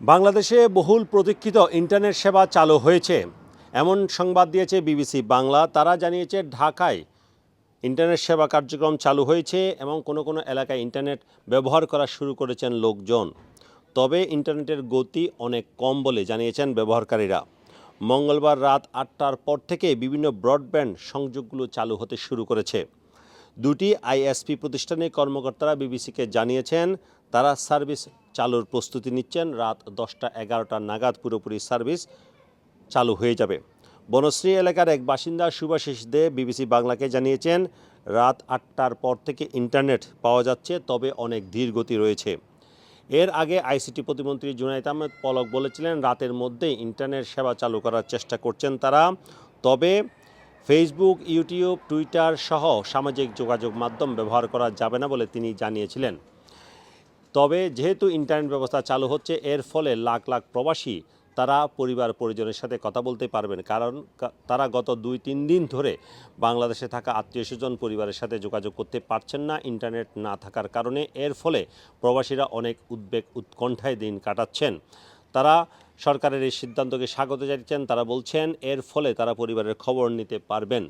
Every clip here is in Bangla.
বাংলাদেশে বহুল প্রতীক্ষিত ইন্টারনেট সেবা চালু হয়েছে। এমন সংবাদ দিয়েছে বিবিসি বাংলা। তারা জানিয়েছে, ঢাকায় ইন্টারনেট সেবা কার্যক্রম চালু হয়েছে এবং কোনো কোনো এলাকায় ইন্টারনেট ব্যবহার করা শুরু করেছেন লোকজন। তবে ইন্টারনেটের গতি অনেক কম বলে জানিয়েছেন ব্যবহারকারীরা। মঙ্গলবার রাত আটটার পর থেকে বিভিন্ন ব্রডব্যান্ড সংযোগগুলো চালু হতে শুরু করেছে। দুটি আইএসপি প্রতিষ্ঠানের কর্মকর্তারা বিবিসিকে জানিয়েছেন, তারা সার্ভিস চালুর প্রস্তুতি নিচ্ছেন। রাত দশটা এগারোটা নাগাদ পুরোপুরি সার্ভিস চালু হয়ে যাবে। বনশ্রী এলাকার এক বাসিন্দা সুভাষিস দে বিবিসি বাংলাকে জানিয়েছেন, রাত আটটার পর থেকে ইন্টারনেট পাওয়া যাচ্ছে, তবে অনেক ধীর গতি রয়েছে। এর আগে আইসিটি প্রতিমন্ত্রী জুনাইদ আহমেদ পলক বলেছিলেন, রাতের মধ্যেই ইন্টারনেট সেবা চালু করার চেষ্টা করছেন তারা। তবে ফেসবুক, ইউটিউব, টুইটার সহ সামাজিক যোগাযোগ মাধ্যম ব্যবহার করা যাবে না বলে তিনি জানিয়েছিলেন। তবে যেহেতু ইন্টারনেট ব্যবস্থা চালু হচ্ছে, এর ফলে লাখ লাখ প্রবাসী তারা পরিবার পরিজনের সাথে কথা বলতে পারবেন। কারণ তারা গত দুই তিন দিন ধরে বাংলাদেশে থাকা আত্মীয় স্বজন পরিবারের সাথে যোগাযোগ করতে পারছেন না, ইন্টারনেট না থাকার কারণে। এর ফলে প্রবাসীরা অনেক উদ্বেগ, উৎকণ্ঠায় দিন কাটাচ্ছেন। তারা সরকারের এই সিদ্ধান্তকে স্বাগত জানিয়েছেন, তারা বলছেন, এর ফলে তারা পরিবারের খবর নিতে পারবেন।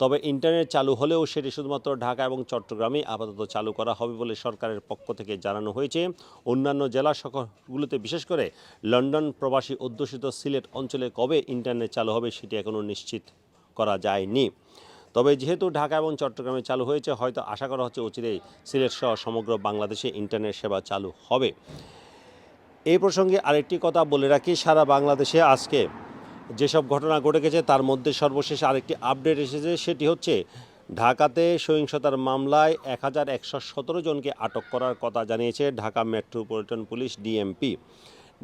তবে ইন্টারনেট চালু হলেও সেটি শুধুমাত্র ঢাকা এবং চট্টগ্রামে আপাতত চালু করা হবে বলে সরকারের পক্ষ থেকে জানানো হয়েছে। অন্যান্য জেলা শহরগুলোতে বিশেষ করে লন্ডন প্রবাসী অধ্যুষিত সিলেট অঞ্চলে কবে ইন্টারনেট চালু হবে সেটি এখনও নিশ্চিত করা যায়নি। তবে যেহেতু ঢাকা এবং চট্টগ্রামে চালু হয়েছে, হয়তো আশা করা হচ্ছে অচিরেই সিলেট সহ সমগ্র বাংলাদেশে ইন্টারনেট সেবা চালু হবে। এই প্রসঙ্গে আরেকটি কথা বলে রাখি, সারা বাংলাদেশে আজকে যেসব ঘটনা ঘটে গেছে, তার মধ্যে সর্বশেষ আরেকটি আপডেট এসেছে, সেটি হচ্ছে ঢাকাতে সহিংসতার মামলায় এক হাজার একশো সতেরো জনকে আটক করার কথা জানিয়েছে ঢাকা মেট্রোপলিটন পুলিশ ডিএমপি।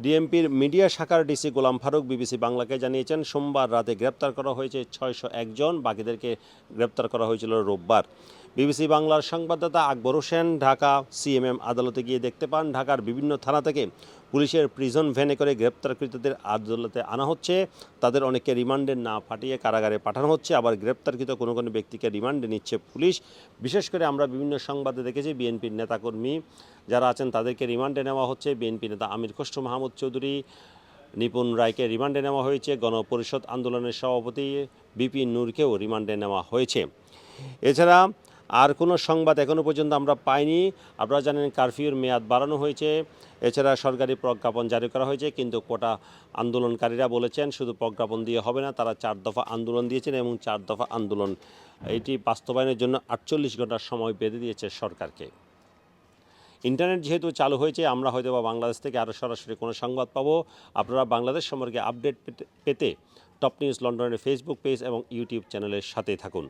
ডিএমপির মিডিয়া শাখার ডিসি গোলাম ফারুক বিবিসি বাংলাকে জানিয়েছেন, সোমবার রাতে গ্রেপ্তার করা হয়েছে ছয়শো একজন বাকিদেরকে গ্রেপ্তার করা হয়েছিল রোববার। বিবিসি বাংলার সংবাদদাতা আকবর হোসেন ঢাকা সিএমএম আদালতে গিয়ে দেখতে পান, ঢাকার বিভিন্ন থানা থেকে পুলিশের প্রিজন ভ্যানে করে গ্রেপ্তারকৃতদের আদালতে আনা হচ্ছে। তাদের অনেকে রিমান্ডে না পাঠিয়ে কারাগারে পাঠানো হচ্ছে। আবার গ্রেপ্তারকৃত কোনো কোনো ব্যক্তিকে রিমান্ডে নিচ্ছে পুলিশ। বিশেষ করে আমরা বিভিন্ন সংবাদে দেখেছি বিএনপির নেতাকর্মী যারা আছেন, তাদেরকে রিমান্ডে নেওয়া হচ্ছে। বিএনপি নেতা আমির খসরু, মাহমুদ চৌধুরী, নিপুণ রায়কে রিমান্ডে নেওয়া হয়েছে। গণপরিষদ আন্দোলনের সভাপতি বিপি নূরকেও রিমান্ডে নেওয়া হয়েছে। এছাড়া আর কোনো সংবাদ এখনও পর্যন্ত আমরা পাইনি। আপনারা জানেন কারফিউর মেয়াদ বাড়ানো হয়েছে। এছাড়া সরকারি প্রজ্ঞাপন জারি করা হয়েছে, কিন্তু কোটা আন্দোলনকারীরা বলেছেন শুধু প্রজ্ঞাপন দিয়ে হবে না, তারা চার দফা আন্দোলন দিয়েছেন এবং চার দফা আন্দোলন। এটি বাস্তবায়নের জন্য আটচল্লিশ ঘণ্টার সময় বেঁধে দিয়েছে সরকারকে। ইন্টারনেট যেহেতু চালু হয়েছে, আমরা হয়তো বা বাংলাদেশ থেকে আরও সরাসরি কোনো সংবাদ পাবো। আপনারা বাংলাদেশ সম্পর্কে আপডেট পেতে- টপ নিউজ লন্ডনের ফেসবুক পেজ এবং ইউটিউব চ্যানেলের সাথে থাকুন।